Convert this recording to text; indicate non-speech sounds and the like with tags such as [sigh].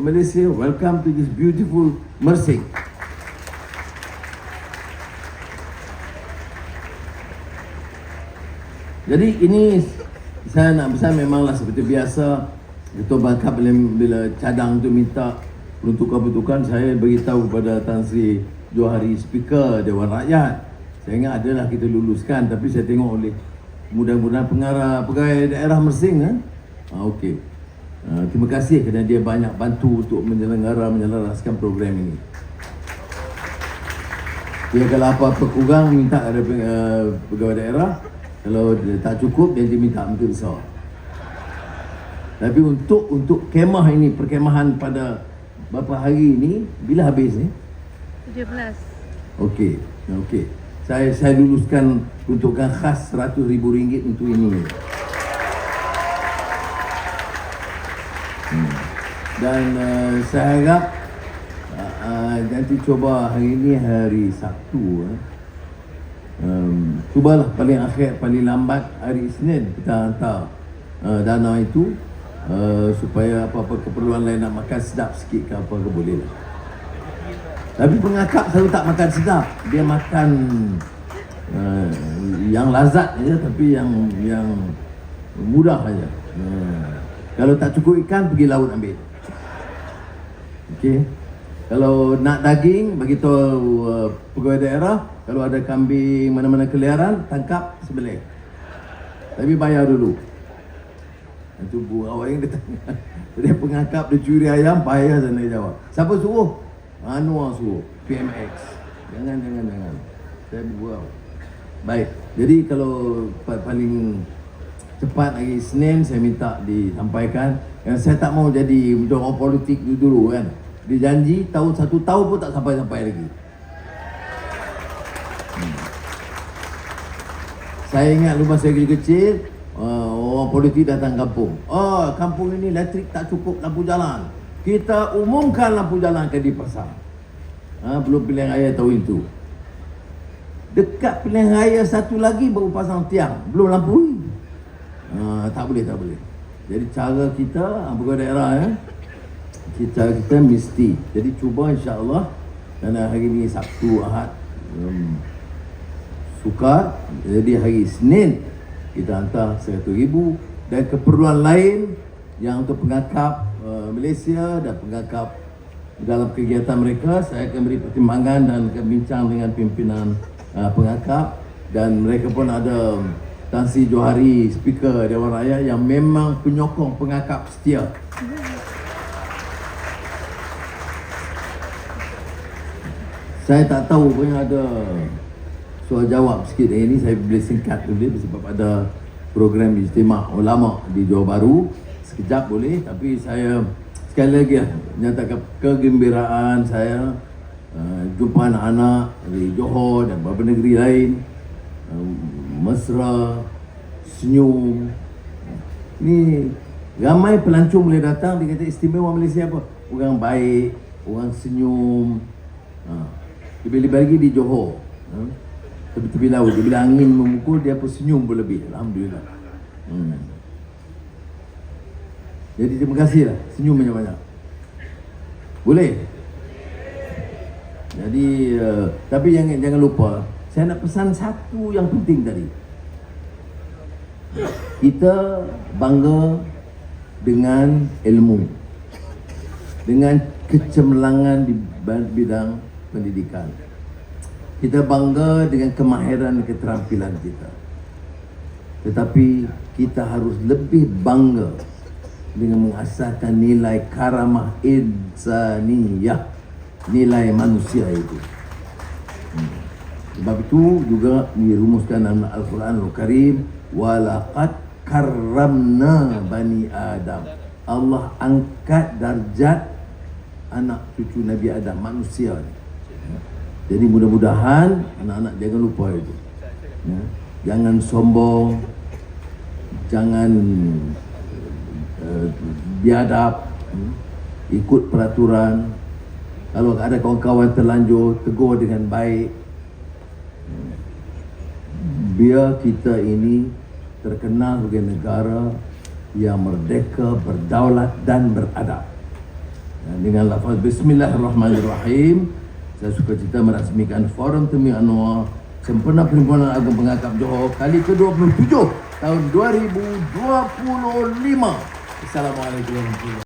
Malaysia, welcome to this beautiful Mersing. Jadi ini saya nak pesan memanglah seperti biasa Ketua Bangkap bila, bila cadang tu minta peruntukan-peruntukan saya beritahu kepada Tan Sri Johari Speaker Dewan Rakyat. Saya ingat adalah kita luluskan tapi saya tengok oleh mudah-mudahan pengarah pegawai daerah Mersing kan ha, okey ha, terima kasih kerana dia banyak bantu untuk menyelenggara menyelaraskan program ini. Dia kalau apa-apa kurang minta ada uh, pegawai daerah. Kalau dia tak cukup dia diminta menteri besar. Tapi untuk untuk kemah ini perkemahan pada beberapa hari ini bila habis ni? 17 okey okey. Saya saya luluskan peruntukan khas RM100,000 untuk ini dan uh, saya harap uh, uh, nanti cuba hari ini hari Sabtu uh. um, cubalah paling akhir paling lambat hari Isnin kita hantar uh, dana itu uh, supaya apa-apa keperluan lain nak makan sedap sikit ke apa ke boleh lah. Tapi pengakap selalu tak makan sedap. Dia makan uh, yang lazat je tapi yang yang mudah aja. Uh, kalau tak cukup ikan pergi laut ambil. Okey. Kalau nak daging bagi tahu uh, pegawai daerah kalau ada kambing mana-mana keliaran tangkap sembelih. Tapi bayar dulu. Itu bu awak yang dia. [laughs] Dia pengakap dia curi ayam bayar sana dia jawab. Siapa suruh? Anwar suruh PMX Jangan jangan jangan Saya bergurau Baik Jadi kalau pa- paling Cepat hari Senin Saya minta disampaikan Yang saya tak mau jadi Orang politik dulu, dulu kan. Dia janji Tahun satu tahun pun tak sampai-sampai lagi. Hmm. Saya ingat rumah saya kecil-kecil uh, Orang politik datang kampung. Oh kampung ini elektrik tak cukup lampu jalan. Kita umumkan lampu jalan ke dipasang ha, Belum pilihan raya tahu itu. Dekat pilihan raya satu lagi baru pasang tiang. Belum lampu ha, Tak boleh, tak boleh. Jadi cara kita, pegawai daerah ya, kita kita mesti. Jadi cuba insyaAllah Kerana hari ini Sabtu, Ahad um, Sukar. Jadi hari Senin Kita hantar RM100,000 Dan keperluan lain Yang untuk pengakap uh, Malaysia Dan pengakap Dalam kegiatan mereka Saya akan beri pertimbangan Dan akan bincang dengan pimpinan uh, Pengakap. Dan mereka pun ada Tan Sri Johari Speaker Dewan Rakyat Yang memang penyokong pengakap setia. Saya tak tahu pun ada soal jawab sikit hari ni. Saya boleh singkat boleh sebab ada program istimewa ulama di Johor Bahru. Sekejap boleh tapi saya sekali lagi lah, nyatakan kegembiraan saya uh, jumpa anak-anak dari Johor dan beberapa negeri lain mesra senyum. Ni ramai pelancong boleh datang dia kata istimewa Malaysia apa? Orang baik orang senyum. Ha. lebih-lebih lagi di Johor ha. tepi-tepi laut. Bila angin memukul dia pun senyum pun lebih Alhamdulillah. Hmm. jadi terima kasih lah. Senyum banyak-banyak. Boleh? Jadi uh, tapi jangan jangan lupa saya nak pesan satu yang penting tadi. Kita bangga dengan ilmu dengan kecemerlangan di bidang pendidikan. Kita bangga dengan kemahiran dan keterampilan kita. Tetapi kita harus lebih bangga dengan mengasahkan nilai karamah insaniyah nilai manusia itu. Hmm. Sebab itu juga dirumuskan dalam Al-Quran Al-Karim walaqad karramna bani Adam. Allah angkat darjat anak cucu Nabi Adam manusia ni. Jadi mudah-mudahan anak-anak jangan lupa itu. Ya. jangan sombong jangan uh, biadab ikut peraturan. Kalau ada kawan-kawan terlanjur tegur dengan baik biar kita ini terkenal sebagai negara yang merdeka, berdaulat dan beradab. Dan dengan lafaz Bismillahirrahmanirrahim Saya suka cerita merasmikan Forum Temi Anwar Sempena Perhimpunan Agung Pengakap Johor Kali ke-27 tahun 2025 Assalamualaikum warahmatullahi wabarakatuh